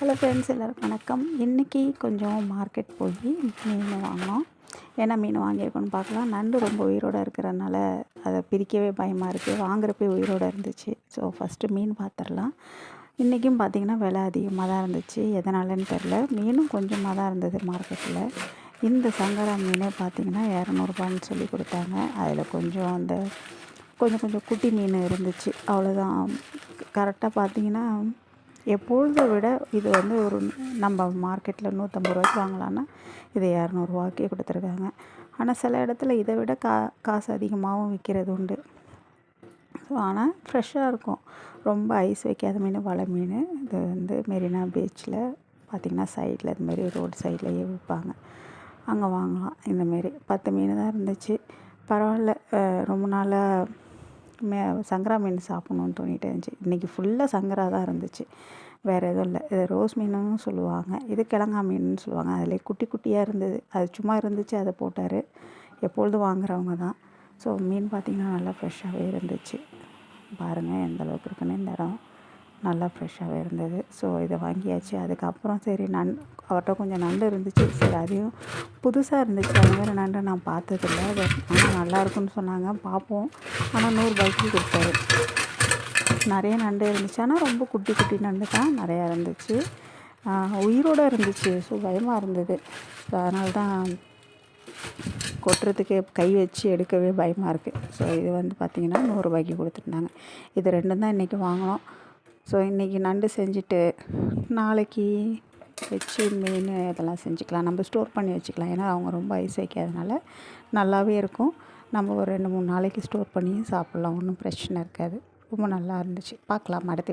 Hello friends எல்லோருக்கும் வணக்கம். இன்றைக்கி கொஞ்சம் மார்க்கெட் போய் மீன் வாங்கினோம் ஏன்னா மீன் வாங்கியிருக்கோன்னு பார்க்கலாம். நண்டு ரொம்ப உயிரோடு இருக்கிறனால அதை பிரிக்கவே பயமாக இருக்குது வாங்குறப்பே உயிரோடு இருந்துச்சு. ஸோ ஃபஸ்ட்டு மீன் பார்த்துடலாம் இன்றைக்கும் பார்த்திங்கன்னா விலை அதிகமாக தான் இருந்துச்சு. எதனாலன்னு தெரில மீனும் கொஞ்சமாக தான் இருந்தது மார்க்கெட்டில் இந்த சங்கரா மீனே பார்த்திங்கன்னா இரநூறுபான்னு சொல்லி கொடுத்தாங்க. அதில் கொஞ்சம் அந்த கொஞ்சம் கொஞ்சம் குட்டி மீன் இருந்துச்சு. அவ்வளோதான் கரெக்டாக பார்த்திங்கன்னா எப்பொழுதை விட இது வந்து ஒரு நம்ம மார்க்கெட்டில் நூற்றம்பது ரூபாய்க்கு வாங்கலான்னா இது இரநூறுவாக்கே கொடுத்துருக்காங்க. ஆனால் சில இடத்துல இதை விட கா காசு அதிகமாகவும் விற்கிறது உண்டு. ஸோ ஆனால் ஃப்ரெஷ்ஷாக இருக்கும். ரொம்ப ஐஸ் வைக்காத மீன் வலை மீன். இது வந்து மெரினா பீச்சில் பார்த்திங்கன்னா சைடில் இதுமாரி ரோடு சைட்லேயே விற்பாங்க அங்கே வாங்கலாம். இந்தமாரி பத்து மீன் தான் இருந்துச்சு. பரவாயில்ல. ரொம்ப நாளாக மே சங்கரா மீன் சாப்பிட்ணுன்னு தோணிகிட்டே இருந்துச்சு. இன்றைக்கி ஃபுல்லாக சங்கரா தான் இருந்துச்சு. வேறு எதுவும் இல்லை. இது ரோஸ் மீனுன்னு சொல்லுவாங்க. இது கிழங்கா மீனுன்னு சொல்லுவாங்க. அதில் குட்டி குட்டியாக இருந்தது. அது சும்மா இருந்துச்சு அதை போட்டார். எப்பொழுதும் வாங்குறவங்க தான். ஸோ மீன் பார்த்திங்கன்னா நல்லா ஃப்ரெஷ்ஷாகவே இருந்துச்சு. பாருங்கள் எந்த அளவுக்கு இருக்குன்னு இந்த இடம். நல்லா ஃப்ரெஷ்ஷாகவே இருந்தது. ஸோ இதை வாங்கியாச்சு. அதுக்கப்புறம் சரி நன் அவர்கிட்ட கொஞ்சம் நண்டு இருந்துச்சு. சரி அதையும் புதுசாக இருந்துச்சு. அந்த மாதிரி நண்டு நான் பார்த்ததில்ல. ஆனால் நல்லா இருக்குன்னு சொன்னாங்க. பார்ப்போம். ஆனால் நூறுபாய்க்கு கொடுத்தாரு. நிறைய நண்டு இருந்துச்சு. ஆனால் ரொம்ப குட்டி குட்டி நண்டு தான் நிறையா இருந்துச்சு. உயிரோடு இருந்துச்சு. ஸோ பயமாக இருந்தது. ஸோ அதனால தான் கொட்டுறதுக்கு கை வச்சு எடுக்கவே பயமாக இருக்குது ஸோ இது வந்து பார்த்திங்கன்னா நூறுரூபாய்க்கு கொடுத்துருந்தாங்க. இது ரெண்டும் தான் இன்றைக்கி வாங்கினோம். ஸோ இன்றைக்கி நண்டு செஞ்சுட்டு நாளைக்கு வச்சு மீன் இதெல்லாம் செஞ்சுக்கலாம். நம்ம ஸ்டோர் பண்ணி வச்சுக்கலாம். ஏன்னா அவங்க ரொம்ப ஐஸ் வைக்காதனால நல்லாவே இருக்கும். நம்ம ஒரு ரெண்டு மூணு நாளைக்கு ஸ்டோர் பண்ணியும் சாப்பிட்லாம். ஒன்றும் பிரச்சனை இருக்காது. ரொம்ப நல்லா இருந்துச்சு. பார்க்கலாம். அடுத்து